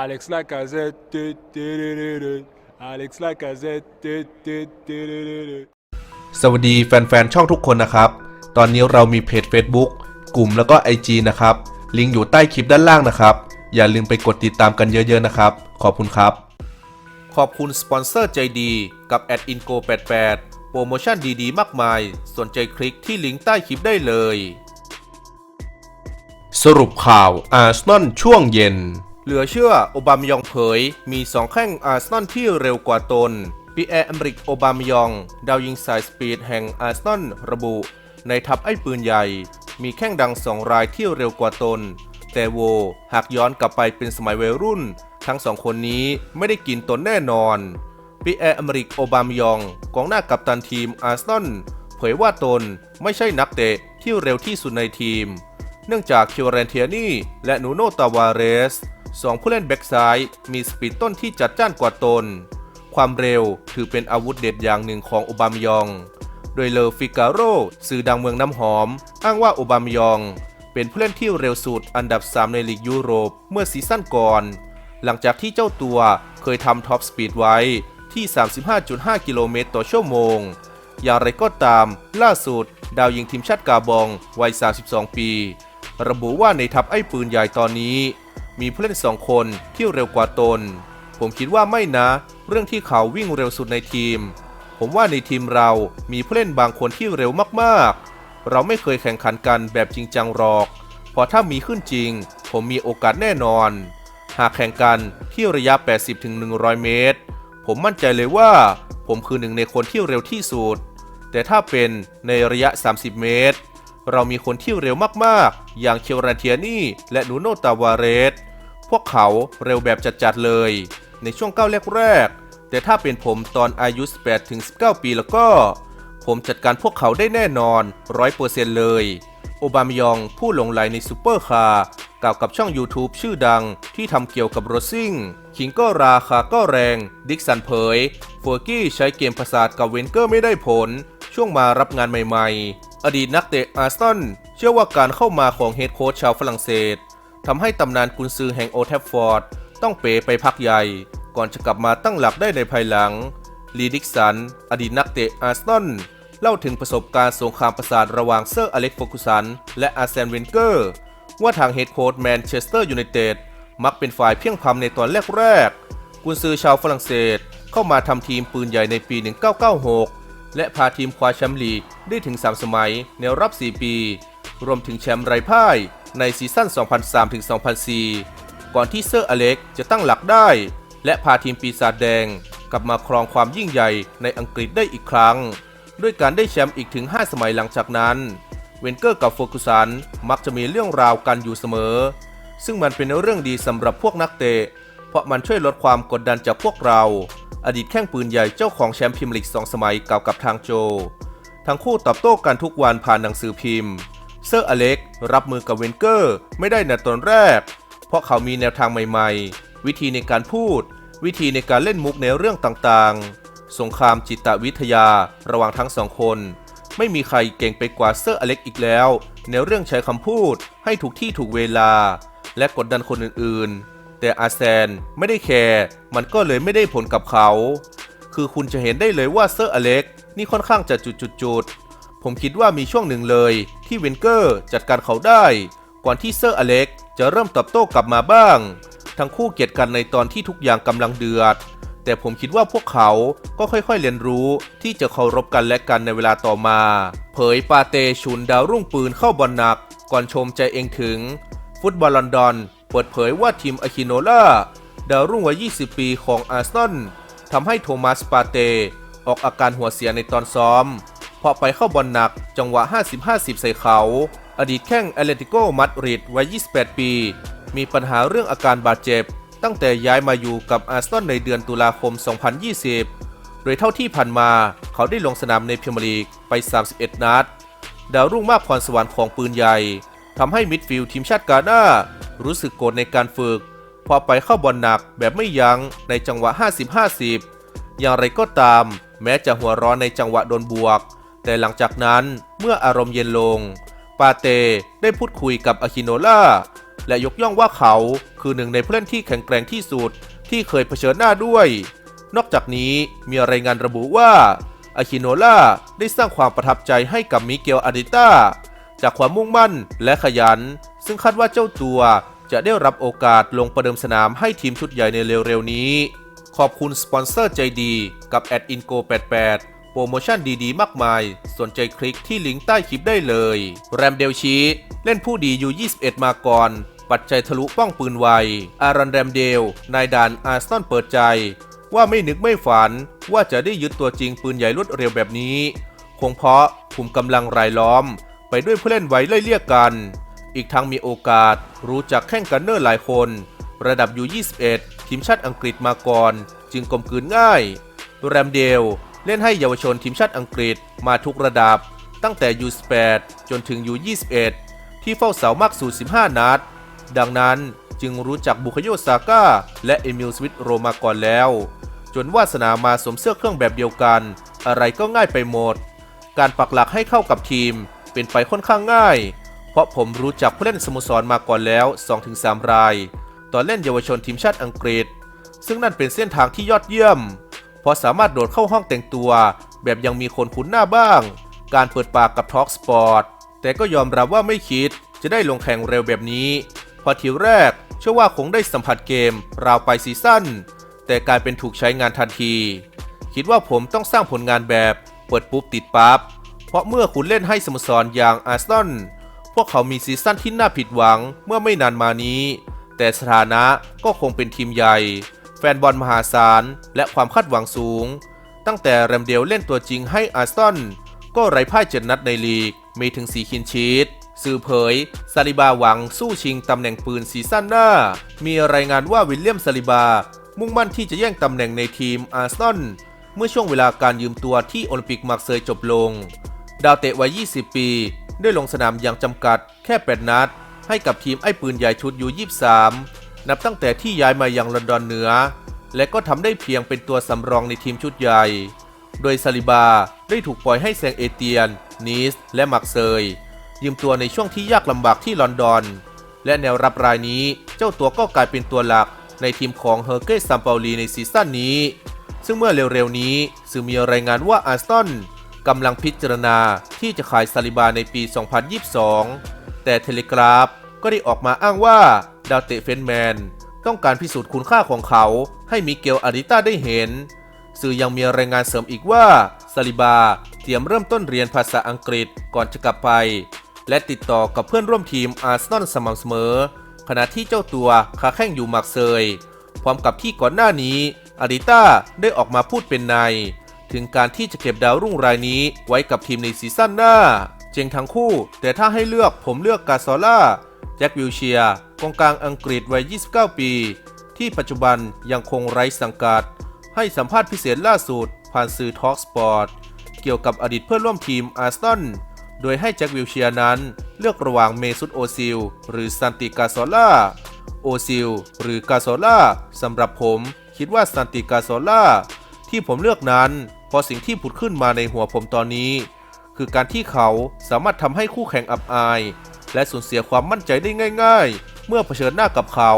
Alex Lacazette. du- du- du- du- du. Alex Lacazette. du- du- du- du- du- du. สวัสดีแฟนๆ ช่องทุกคนนะครับ ตอนนี้เรามีเพจ Facebook กลุ่มแล้วก็ IG นะครับ ลิงก์อยู่ใต้คลิปด้านล่างนะครับ อย่าลืมไปกดติดตามกันเยอะๆนะครับ ขอบคุณครับ ขอบคุณสปอนเซอร์ใจดีกับ a d i n g o 88โปรโมชั่นดีๆ มากมาย สนใจคลิกที่ลิงก์ใต้คลิปได้เลย สรุปข่าวอาร์เซนอลช่วงเย็น เหลือเชื่อโอบามยองเผย มี2แข้งอาร์เซนอลที่เร็วกว่าตนปีแอร์อเมริกโอบามยอง ดาวยิงสายสปีดแห่งอาร์เซนอลระบุ ในทัพไอ้ปืนใหญ่ มีแข้งดัง2รายที่เร็วกว่าตน แต่โว หากย้อนกลับไปเป็นสมัยวัยรุ่น ทั้งสองคนนี้ไม่ได้กินตนแน่นอนปีแอร์อเมริกโอบามยอง กองหน้ากัปตันทีมอาร์เซนอลเผยว่าตนไม่ใช่นักเตะที่เร็วที่สุดในทีม เนื่องจากคิวเรนเทียนี่และนูโนตาวาเรส สองผู้เล่นแบ็กซ้าย มีสปีดต้นที่จัดจ้านกว่าตน ความเร็วถือเป็นอาวุธเด็ดอย่างหนึ่งของโอบามยอง โดยเลอฟิกาโรสื่อดังเมืองน้ำหอม อ้างว่าโอบามยอง เป็นผู้เล่นที่เร็วสุดอันดับ 3 ในลีกยุโรปเมื่อซีซั่นก่อน หลังจากที่เจ้าตัวเคยทำท็อปสปีดไว้ที่ 35.5 กิโลเมตรต่อชั่วโมง อย่างไรก็ตาม ล่าสุด ดาวยิงทีมชาติกาบอง วัย 32 ปี ระบุว่าในทัพไอ้ปืนใหญ่ตอนนี้ มีผู้เล่นสองคนที่เร็วกว่าตน ผมคิดว่าไม่นะ เรื่องที่เขาวิ่งเร็วสุดในทีม ผมว่าในทีมเรามีผู้เล่นบางคนที่เร็วมากๆ เราไม่เคยแข่งขันกันแบบจริงจังหรอก เพราะถ้ามีขึ้นจริง ผมมีโอกาสแน่นอน หากแข่งกันที่ระยะ 80-100 เมตร ผมมั่นใจเลยว่า ผมคือหนึ่งในคนที่เร็วที่สุด แต่ถ้าเป็นในระยะ 30 เมตร เรามีคนที่เร็วมากๆ อย่างเคียวรันเทียนี่และนูโนตาวาเรส พวกเขาเร็วแบบจัดๆเลย ในช่วงก้าวแรกๆ แต่ถ้าเป็นผมตอนอายุ 18-19 ปีแล้วก็ ผมจัดการพวกเขาได้แน่นอน100%เลย โอบามยองผู้หลงไหลในซูเปอร์คาร์กล่าวกับช่อง YouTube ชื่อดังที่ทำเกี่ยวกับรถซิ่งขิงก็ราคาก็แรง ดิกสันเผยฟอร์กี้ใช้เกมประสาทกับเวนเกอร์ไม่ได้ผล ช่วงมารับงานใหม่ๆ อดีตนักเตะอาร์เซนเชื่อว่าการเข้ามาของเฮดโค้ชชาวฝรั่งเศสทำให้ตำนานกุนซือแห่งโอแทฟฟอร์ดต้องเป๋ไปพักใหญ่ ก่อนจะกลับมาตั้งหลักได้ในภายหลัง ลีดิกสัน อดีตนักเตะอาร์เซนเล่าถึงประสบการณ์สงครามประสาทระหว่างเซอร์อเล็กโฟกุสัน และอาร์เซนเวนเกอร์ ว่าทางเฮดโค้ชแมนเชสเตอร์ยูไนเต็ดมักเป็นฝ่ายเพียงพำในตอนแรกๆกุนซือชาวฝรั่งเศสเข้ามาทำทีมปืนใหญ่ในปี 1996 และพาทีมคว้าแชมป์ลีกได้ถึง 3 สมัยในรอบ 4 ปี รวมถึงแชมป์ไร้พ่ายในซีซั่น 2003-2004 ก่อนที่เซอร์อเล็กจะตั้งหลักได้ และพาทีมปีศาจแดง กลับมาครองความยิ่งใหญ่ในอังกฤษได้อีกครั้ง ด้วยการได้แชมป์อีกถึง 5 สมัยหลังจากนั้น เวนเกอร์กับโฟกุสันมักจะมีเรื่องราวกันอยู่เสมอ ซึ่งมันเป็นเรื่องดีสำหรับพวกนักเตะ เพราะมันช่วยลดความกดดันจากพวกเรา อดีตแข้งปืนใหญ่เจ้าของแชมป์พรีเมียร์ลีกสองสมัยกล่าวกับทางโจ ทั้งคู่ตอบโต้กันทุกวันผ่านหนังสือพิมพ์ เซอร์อเล็กรับมือกับเวนเกอร์ไม่ได้ในตอนแรก เพราะเขามีแนวทางใหม่ๆ วิธีในการพูด วิธีในการเล่นมุกในเรื่องต่างๆ สงครามจิตวิทยาระหว่างทั้งสองคน ไม่มีใครเก่งไปกว่าเซอร์อเล็กอีกแล้ว ในเรื่องใช้คำพูดให้ถูกที่ถูกเวลา และกดดันคนอื่นๆ แต่อาแซนไม่ได้แคร์มันก็เลยไม่ได้ผลกับเขา คือคุณจะเห็นได้เลยว่าเซอร์อเล็กนี่ค่อนข้างจะจุดๆๆ ผมคิดว่ามีช่วงหนึ่งเลยที่เวนเกอร์จัดการเขาได้ ก่อนที่เซอร์อเล็กจะเริ่มตอบโต้กลับมาบ้าง ทั้งคู่เกลียดกันในตอนที่ทุกอย่างกำลังเดือด แต่ผมคิดว่าพวกเขาก็ค่อยๆเรียนรู้ที่จะเคารพกันและกันในเวลาต่อมา เผยปาเตชุนดาวรุ่งปืนเข้าบอลหนัก ก่อนชมใจเองถึง ฟุตบอลลอนดอน เปิดเผยว่าทีมอาคิโนล่าดาวรุ่งวัย 20 ปีของอาร์เซนอลทำให้โทมัสปาเต ออกอาการหัวเสียในตอนซ้อม เพราะไปเข้าบอลหนักจังหวะ 50-50 ใส่เขา อดีตแข้งแอตเลติโกมาดริดวัย 28 ปี มีปัญหาเรื่องอาการบาดเจ็บ ตั้งแต่ย้ายมาอยู่กับอาร์เซนอลในเดือนตุลาคม 2020 โดยเท่าที่ผ่านมาเขาได้ลงสนามในพรีเมียร์ลีกไป 31 นัด ดาวรุ่งมากพรสวรรค์ของปืนใหญ่ทำให้มิดฟิลด์ทีมชาติกาหน้า รู้สึกโกรธในการฝึก พอไปเข้าบอลหนักแบบไม่ยั้งในจังหวะ 50-50 อย่างไรก็ตาม แม้จะหัวร้อนในจังหวะโดนบวก แต่หลังจากนั้นเมื่ออารมณ์เย็นลง ปาเตได้พูดคุยกับอาคิโนล่าและยกย่องว่าเขาคือหนึ่งในผู้เล่นที่แข็งแกร่งที่สุดที่เคยเผชิญหน้าด้วย นอกจากนี้มีรายงานระบุว่าอาคิโนล่าได้สร้างความประทับใจให้กับมิเกลอาดิต้าจากความมุ่งมั่นและขยัน ซึ่งคาดว่าเจ้าตัว จะได้รับโอกาสลงประเดิมสนามให้ทีมชุดใหญ่ในเร็วๆนี้ ขอบคุณสปอนเซอร์ใจดีกับแอดอินโก88 โปรโมชั่นดีๆ มากมาย สนใจคลิกที่ลิงก์ใต้คลิปได้เลย แรมเดลชีเล่นผู้ดีอยู่21 มาก่อน ปัจจัยทะลุป้องปืนไว อารอนแรมเดล นายดานอาร์ซนอลเปิดใจ ว่าไม่นึกไม่ฝัน ว่าจะได้ยึดตัวจริงปืนใหญ่รวดเร็วแบบนี้ คงเพราะคุมกำลังรายล้อม ไปด้วยผู้เล่นไว้ไล่เลี่ยกัน อีกทั้งมีโอกาสรู้จักแข่งกันเนอร์หลายคน ระดับยู21ทีมชาติอังกฤษมาก่อน จึงกลมกลืนง่าย แรมเดลเล่นให้เยาวชนทีมชาติอังกฤษมาทุกระดับ ตั้งแต่ U18 จนถึง U21 ที่เฝ้าเสามากสูตร15 นัด ดังนั้นจึงรู้จักบุคโยซาก้าและเอมิลสวิตโรมาก่อนแล้ว จนวาสนามาสวมเสื้อเครื่องแบบเดียวกัน อะไรก็ง่ายไปหมด การปักหลักให้เข้ากับทีมเป็นไปค่อนข้างง่าย เพราะผมรู้จักผู้เล่นสโมสรมาก่อนแล้ว 2-3 ราย ตอนเล่นเยาวชนทีมชาติอังกฤษ ซึ่งนั่นเป็นเส้นทางที่ยอดเยี่ยม เพราะสามารถโดดเข้าห้องแต่งตัว แบบยังมีคนคุ้นหน้าบ้าง การเปิดปากกับทอล์กสปอร์ตแต่ก็ยอมรับว่าไม่คิดจะได้ลงแข่งเร็วแบบนี้ พอทีแรกเชื่อว่าคงได้สัมผัสเกมราวไปซีซั่นแต่กลายเป็นถูกใช้งานทันที คิดว่าผมต้องสร้างผลงานแบบเปิดปุ๊บติดปั๊บเพราะเมื่อคุณเล่นให้สโมสรอย่างอาร์ซนอล พวกเขามีซีซั่นที่น่าผิดหวังเมื่อไม่นานมานี้ แต่สถานะก็คงเป็นทีมใหญ่ แฟนบอลมหาศาล และความคาดหวังสูง ตั้งแต่แรมเดลเล่นตัวจริงให้อาร์เซนก็ไร้พ่ายเจ็ดนัดในลีก มีถึง4คินชีตสื่อเผยซาลิบาหวังสู้ชิงตำแหน่งปืนซีซั่นหน้า มีรายงานว่าวิลเลียมซาลิบา มุ่งมั่นที่จะแย่งตำแหน่งในทีมอาร์เซนเมื่อช่วงเวลาการยืมตัวที่โอลิมปิกมาร์เซยจบลง ดาวเตะวัย 20 ปี ได้ลงสนามอย่างจำกัดแค่ 8 นัด ให้กับทีมไอ้ปืนใหญ่ชุดยู23 นับตั้งแต่ที่ย้ายมายังลอนดอนเหนือ และก็ทำได้เพียงเป็นตัวสำรองในทีมชุดใหญ่ โดยซาลิบาได้ถูกปล่อยให้แซงเอเตียน นีส และมักเซย ยืมตัวในช่วงที่ยากลำบากที่ลอนดอน และแนวรับรายนี้เจ้าตัวก็กลายเป็นตัวหลักในทีมของเฮอร์เกสซัมเปาลีในซีซั่นนี้ ซึ่งเมื่อเร็วๆนี้สื่อมีรายงานว่าอาร์สตัน กำลังพิจารณาที่จะขายซาลิบาในปี 2022 แต่เทเลกราฟก็ได้ออกมาอ้างว่า ดาวเตะเฟนแมน ต้องการพิสูจน์คุณค่าของเขา ให้มิเกลอาริต้าได้เห็น สื่อยังมีรายงานเสริมอีกว่าซาลิบาเตรียมเริ่มต้นเรียนภาษาอังกฤษก่อนจะกลับไป และติดต่อกับเพื่อนร่วมทีมอาร์เซนอลสม่ำเสมอ ขณะที่เจ้าตัวคาแข่งอยู่มักเซยพร้อมกับที่ก่อนหน้านี้อาริต้าได้ออกมาพูดเป็นใน ถึงการที่จะเก็บดาวรุ่งรายนี้ ไว้กับทีมในซีซั่นหน้า เจงทั้งคู่ แต่ถ้าให้เลือกผมเลือกกาซอล่าแจ็ควิลเชียกองกลางอังกฤษวัย 29 ปี ที่ปัจจุบันยังคงไร้สังกัด ให้สัมภาษณ์พิเศษล่าสุด ผ่านสื่อทอล์กสปอร์ตเกี่ยวกับอดีตเพื่อนร่วมทีมอาร์สตันโดยให้แจ็ควิลเชียนั้น เลือกระหว่างเมซุตโอซิล หรือซันติกาโซล่าโอซิล หรือกาโซล่าสำหรับผมคิดว่าซันติกาโซล่าที่ผมเลือกนั้น พราะสิ่งที่ผุดขึ้นมาในหัวผมตอนนี้ คือการที่เขาสามารถทำให้คู่แข่งอับอาย และสูญเสียความมั่นใจได้ง่าย ๆ เมื่อเผชิญหน้ากับเขา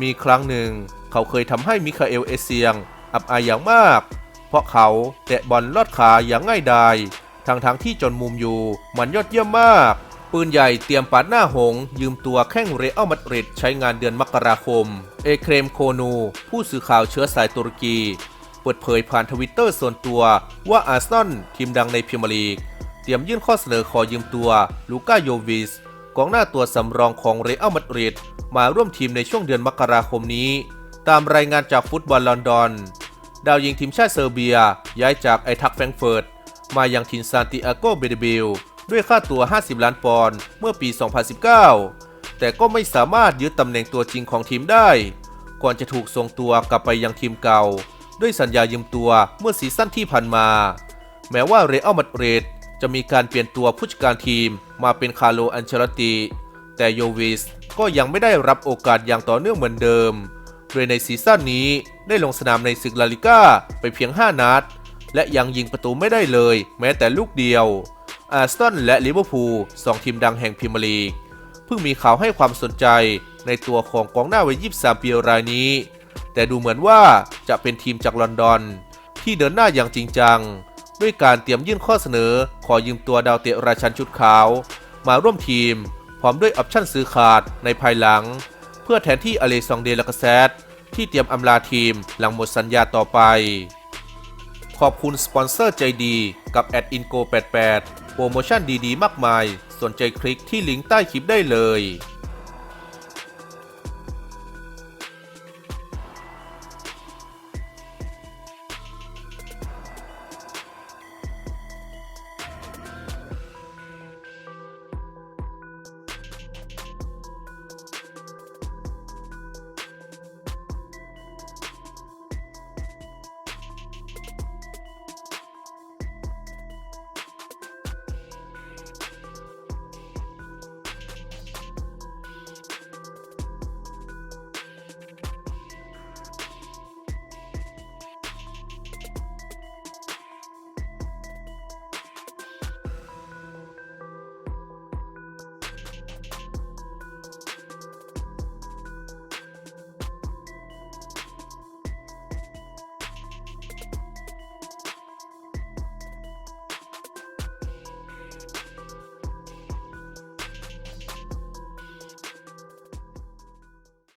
มีครั้งหนึ่ง เขาเคยทำให้มิคาเอลเอเซียง อับอายอย่างมาก เพราะเขาแตะบอลลอดขาอย่างง่ายดายทั้งๆทที่จนมุมอยู่มันยอดเยี่ยมมาก ปืนใหญ่เตรียมปาดหน้าหง ยืมตัวแข้งเรอัลมาดริดใช้งานเดือนมกราคม เอเครมโคนู ผู้สื่อข่าวเชื้อสายตุรกี ปิดเผยผ่านทวิตเตอร์ส่วนตัวว่าอาร์ซอลทีมดังในพรีเมียร์ลีก เตรียมยื่นข้อเสนอขอยืมตัวลูก้าโยวิสกองหน้าตัวสำรองของเรอัลมาดริดมาร่วมทีมในช่วงเดือนมกราคมนี้ ตามรายงานจากฟุตบอลลอนดอน ดาวยิงทีมชาติเซอร์เบีย ย้ายจากไอทักแฟรงเฟิร์ตมายังทินซานติอาโกเบเดบิลด้วยค่าตัว 50 ล้านปอนด์เมื่อปี 2019 แต่ก็ไม่สามารถยึดตำแหน่งตัวจริงของทีมได้ ก่อนจะถูกส่งตัวกลับไปยังทีมเก่า ด้วยสัญญายืมตัวเมื่อซีซั่นที่ผ่านมา แม้ว่าเรอัลมาดริดจะมีการเปลี่ยนตัวผู้จัดการทีมมาเป็นคาร์โลอันเชลติ แต่โยวิสก็ยังไม่ได้รับโอกาสอย่างต่อเนื่องเหมือนเดิม โดยในซีซั่นนี้ได้ลงสนามในศึกลาลิก้าไปเพียง 5 นัด และยังยิงประตูไม่ได้เลย แม้แต่ลูกเดียว อาร์เซนและลิเวอร์พูลสองทีมดังแห่งพรีเมียร์ลีก เพิ่งมีข่าวให้ความสนใจในตัวของกองหน้าวัย 23 ปีรายนี้ แต่ดูเหมือนว่าจะเป็นทีมจากลอนดอน ที่เดินหน้าอย่างจริงจัง ด้วยการเตรียมยื่นข้อเสนอ ขอยืมตัวดาวเตะราชันชุดขาว มาร่วมทีม พร้อมด้วยออปชั่นซื้อขาดในภายหลัง เพื่อแทนที่อเลซองเดลกาเซตที่เตรียมอำลาทีมหลังหมดสัญญาต่อไป ขอบคุณสปอนเซอร์ใจดีกับ a d i n g o 88โปรโมชั่นดีๆ มากมาย สนใจคลิกที่ลิงก์ใต้คลิปได้เลย